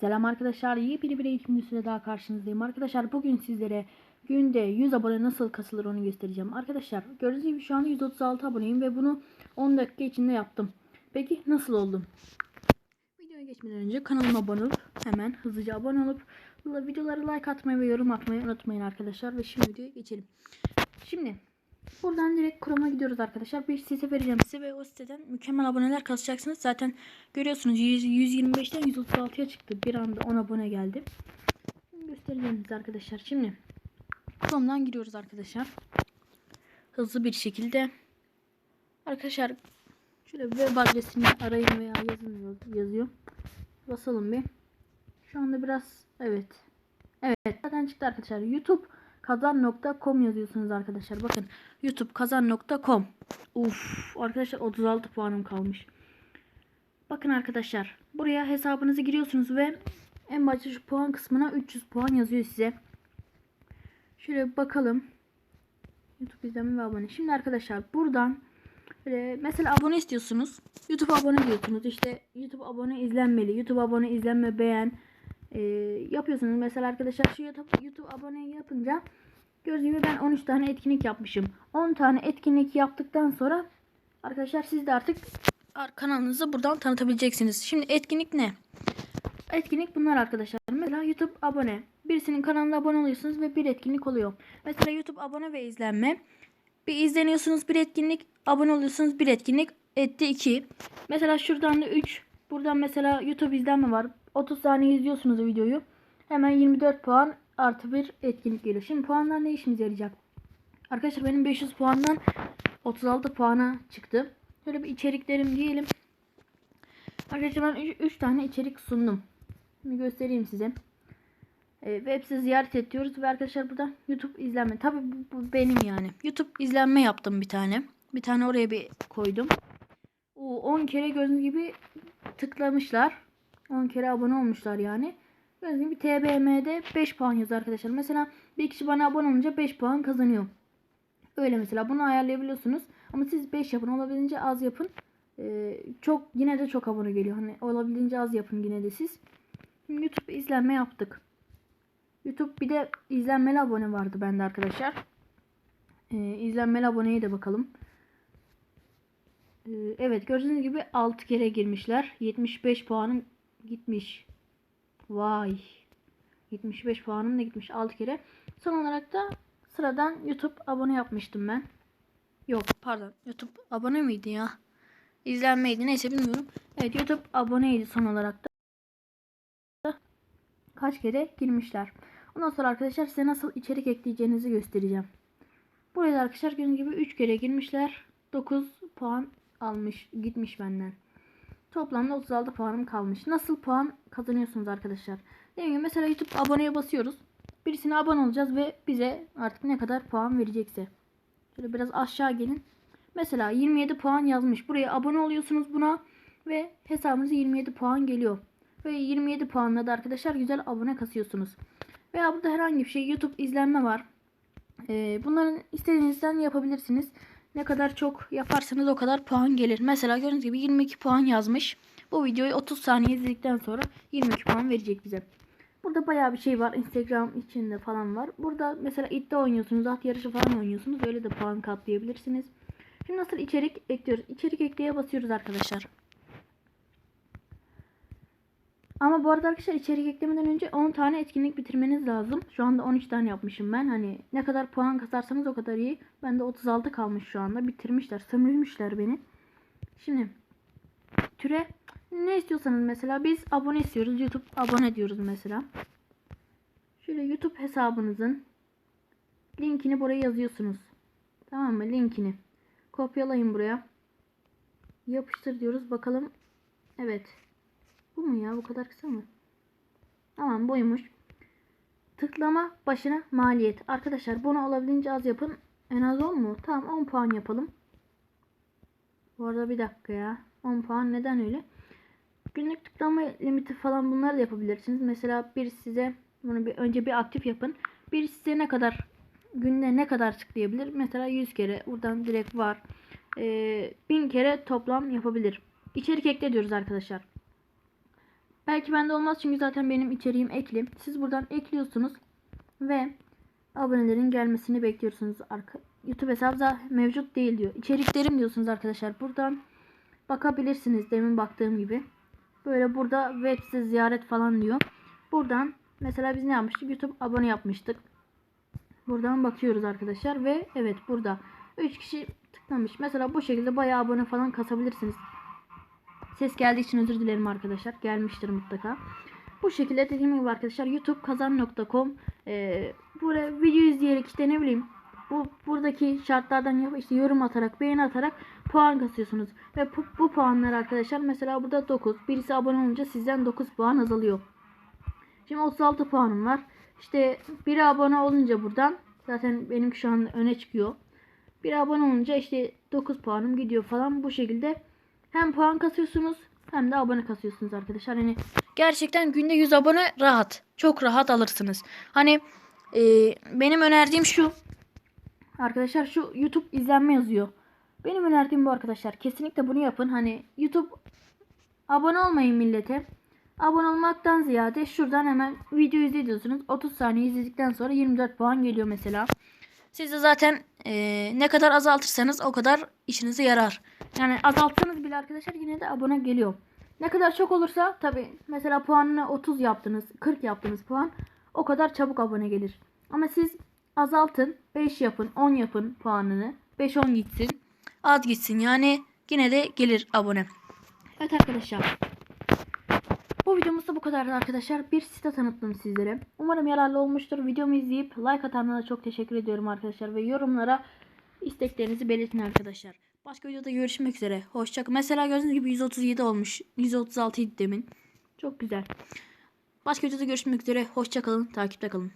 Selam arkadaşlar. Yepyeni bir eğitim videosuyla daha karşınızdayım. Arkadaşlar bugün sizlere günde 100 abone nasıl kasılır onu göstereceğim. Arkadaşlar gördüğünüz gibi şu an 136 aboneyim ve bunu 10 dakika içinde yaptım. Peki nasıl oldum? Videoya geçmeden önce kanalıma abone olup hemen hızlıca abone olup videolara like atmayı ve yorum atmayı unutmayın arkadaşlar. Ve şimdi videoya geçelim. Şimdi Buradan direkt Chrome'a gidiyoruz arkadaşlar. Bir site vereceğim size ve o siteden mükemmel aboneler kasacaksınız. Zaten görüyorsunuz 100, 125'ten 136'ya çıktı. Bir anda 10 abone geldi. Göstereceğim size arkadaşlar. Şimdi Chrome'dan giriyoruz arkadaşlar. Hızlı bir şekilde. Arkadaşlar şöyle web adresini arayın veya yazın yazıyor. Basalım bir. Şu anda biraz evet. Evet zaten çıktı arkadaşlar. YouTube kazan.com yazıyorsunuz arkadaşlar. Bakın YouTube kazan.com. Uf arkadaşlar 36 puanım kalmış. Bakın arkadaşlar buraya hesabınızı giriyorsunuz ve en başta şu puan kısmına 300 puan yazıyor size. Şöyle bakalım. YouTube izleme ve abone. Şimdi arkadaşlar buradan böyle mesela abone istiyorsunuz. YouTube abone diyorsunuz. İşte YouTube abone izlenmeli. YouTube abone izlenme beğen e, yapıyorsunuz. Mesela arkadaşlar şu YouTube, YouTube abone yapınca gördüğünüz gibi ben 13 tane etkinlik yapmışım. 10 tane etkinlik yaptıktan sonra arkadaşlar siz de artık kanalınızı buradan tanıtabileceksiniz. Şimdi etkinlik ne? Etkinlik bunlar arkadaşlar. Mesela YouTube abone. Birisinin kanalına abone oluyorsunuz ve bir etkinlik oluyor. Mesela YouTube abone ve izlenme. Bir izleniyorsunuz bir etkinlik, abone oluyorsunuz bir etkinlik, etti 2. Mesela şuradan da 3. Buradan mesela YouTube izlenme var. 30 saniye izliyorsunuz videoyu. Hemen 24 puan artı bir etkinlik geliyor. Şimdi puanlar ne işimize yarayacak? Arkadaşlar benim 500 puandan 36 puana çıktı. Şöyle bir içeriklerim diyelim. Arkadaşlar ben 3 tane içerik sundum. Şimdi göstereyim size. E, web sitesi ziyaret ediyoruz ve arkadaşlar burada YouTube izlenme. Tabi bu, bu benim yani. YouTube izlenme yaptım bir tane. Bir tane oraya bir koydum. O 10 kere gördüğünüz gibi tıklamışlar. 10 kere abone olmuşlar yani. Gördüğünüz gibi TBM'de 5 puan yazıyor arkadaşlar. Mesela bir kişi bana abone olunca 5 puan kazanıyor. Öyle mesela bunu ayarlayabiliyorsunuz. Ama siz 5 yapın olabildiğince az yapın. Ee, çok yine de çok abone geliyor. Hani olabildiğince az yapın yine de siz. Şimdi YouTube izlenme yaptık. YouTube bir de izlenmeli abone vardı bende arkadaşlar. Ee, izlenmeli aboneye de bakalım. Ee, evet gördüğünüz gibi 6 kere girmişler. 75 puanım gitmiş. Vay. 75 puanım da gitmiş 6 kere. Son olarak da sıradan YouTube abone yapmıştım ben. Yok pardon. YouTube abone miydi ya? İzlenmeydi. Neyse bilmiyorum. Evet YouTube aboneydi son olarak da. Kaç kere girmişler. Ondan sonra arkadaşlar size nasıl içerik ekleyeceğinizi göstereceğim. Buraya arkadaşlar gördüğünüz gibi 3 kere girmişler. 9 puan almış gitmiş benden. Toplamda 36 puanım kalmış. Nasıl puan kazanıyorsunuz arkadaşlar? Dediğim gibi mesela YouTube aboneye basıyoruz. Birisine abone olacağız ve bize artık ne kadar puan verecekse. Şöyle biraz aşağı gelin. Mesela 27 puan yazmış. Buraya abone oluyorsunuz buna ve hesabınıza 27 puan geliyor. Ve 27 puanla da arkadaşlar güzel abone kasıyorsunuz. Veya burada herhangi bir şey YouTube izlenme var. Ee, bunların istediğinizden yapabilirsiniz. Ne kadar çok yaparsanız o kadar puan gelir. Mesela gördüğünüz gibi 22 puan yazmış. Bu videoyu 30 saniye izledikten sonra 22 puan verecek bize. Burada bayağı bir şey var. Instagram içinde falan var. Burada mesela iddia oynuyorsunuz. At yarışı falan oynuyorsunuz. Öyle de puan katlayabilirsiniz. Şimdi nasıl içerik ekliyoruz? İçerik ekleye basıyoruz arkadaşlar. Ama bu arada arkadaşlar içerik eklemeden önce 10 tane etkinlik bitirmeniz lazım. Şu anda 13 tane yapmışım ben. Hani ne kadar puan kasarsanız o kadar iyi. Ben de 36 kalmış şu anda. Bitirmişler. Sömürmüşler beni. Şimdi türe ne istiyorsanız mesela biz abone istiyoruz. YouTube abone diyoruz mesela. Şöyle YouTube hesabınızın linkini buraya yazıyorsunuz. Tamam mı? Linkini. Kopyalayın buraya. Yapıştır diyoruz. Bakalım. Evet. Bu mu ya? Bu kadar kısa mı? Tamam buymuş. Tıklama başına maliyet. Arkadaşlar bunu olabildiğince az yapın. En az 10 mu? Tamam 10 puan yapalım. Bu arada bir dakika ya. 10 puan neden öyle? Günlük tıklama limiti falan bunları da yapabilirsiniz. Mesela bir size bunu bir önce bir aktif yapın. Bir size ne kadar günde ne kadar tıklayabilir? Mesela 100 kere buradan direkt var. Ee, 1000 kere toplam yapabilir. İçerik ekle diyoruz arkadaşlar. Belki bende olmaz çünkü zaten benim içeriğim ekli. Siz buradan ekliyorsunuz ve abonelerin gelmesini bekliyorsunuz. Arka, YouTube hesabı mevcut değil diyor. İçeriklerim diyorsunuz arkadaşlar. Buradan bakabilirsiniz demin baktığım gibi. Böyle burada web site ziyaret falan diyor. Buradan mesela biz ne yapmıştık? YouTube abone yapmıştık. Buradan bakıyoruz arkadaşlar ve evet burada 3 kişi tıklamış. Mesela bu şekilde bayağı abone falan kasabilirsiniz. Ses geldiği için özür dilerim arkadaşlar. Gelmiştir mutlaka. Bu şekilde dediğim gibi arkadaşlar YouTube kazan.com e, buraya video izleyerek işte ne bileyim bu buradaki şartlardan yap işte yorum atarak beğeni atarak puan kasıyorsunuz. Ve bu, bu puanlar arkadaşlar mesela burada 9. Birisi abone olunca sizden 9 puan azalıyor. Şimdi 36 puanım var. İşte biri abone olunca buradan zaten benim şu an öne çıkıyor. Bir abone olunca işte 9 puanım gidiyor falan bu şekilde hem puan kasıyorsunuz hem de abone kasıyorsunuz arkadaşlar. Hani gerçekten günde 100 abone rahat. Çok rahat alırsınız. Hani e, benim önerdiğim şu. Arkadaşlar şu YouTube izlenme yazıyor. Benim önerdiğim bu arkadaşlar. Kesinlikle bunu yapın. Hani YouTube abone olmayın millete. Abone olmaktan ziyade şuradan hemen video izliyorsunuz. 30 saniye izledikten sonra 24 puan geliyor mesela. Siz de zaten e, ne kadar azaltırsanız o kadar işinize yarar. Yani azaltsanız bile arkadaşlar yine de abone geliyor. Ne kadar çok olursa tabi mesela puanını 30 yaptınız 40 yaptınız puan o kadar çabuk abone gelir. Ama siz azaltın 5 yapın 10 yapın puanını 5-10 gitsin az gitsin yani yine de gelir abone. Evet arkadaşlar bu videomuz da bu kadardı arkadaşlar. Bir site tanıttım sizlere. Umarım yararlı olmuştur. Videomu izleyip like atanlara çok teşekkür ediyorum arkadaşlar. Ve yorumlara isteklerinizi belirtin arkadaşlar. Başka videoda görüşmek üzere. Hoşçakalın. Mesela gördüğünüz gibi 137 olmuş. 136 idi demin. Çok güzel. Başka videoda görüşmek üzere. Hoşçakalın. Takipte kalın.